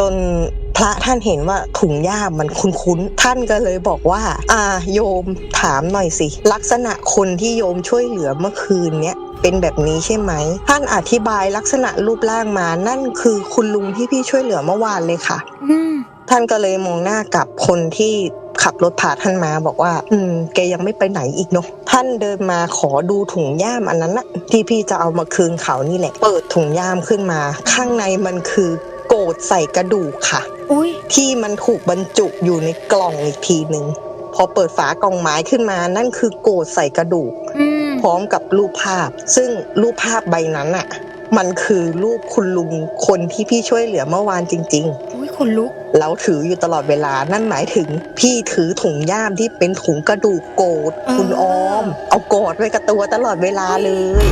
จนพระท่านเห็นว่าถุงย่ามมันคุ้นๆ ท่านก็เลยบอกว่า อ่าโยมถามหน่อยสิ ลักษณะคนที่โยมช่วยเหลือเมื่อคืนเนี้ยเป็นแบบนี้ใช่ไหม ท่านอธิบายลักษณะรูปร่างมา นั่นคือคุณลุงที่พี่ช่วยเหลือเมื่อวานเลยค่ะอืมท่านก็เลยมองหน้ากับคนที่ขับรถพาท่านมาบอกว่า อืม แกยังไม่ไปไหนอีกเนาะ ท่านเดินมาขอดูถุงย่ามอันนั้นนะที่พี่จะเอามาคืนเขานี่แหละ เปิดถุงย่ามขึ้นมา ข้างในมันคือ โกดใส่กระดูกค่ะ อุ้ยที่มันถูกบรรจุอยู่ในกล่องอีกทีหนึ่งพอเปิดฝากล่องไม้ขึ้นมา นั่นคือโกดใส่กระดูก อืมพร้อมกับรูปภาพ ซึ่งรูปภาพใบนั้นอะมันคือรูปคุณลุงคนที่พี่ช่วยเหลือเมื่อวานจริง ๆ อุ้ยขนลุก แล้วถืออยู่ตลอดเวลา นั่นหมายถึง พี่ถือถุงย่ามที่เป็นถุงกระดูกโกดอ่าคุณออม เอากอดไว้กับตัวตลอดเวลาเลย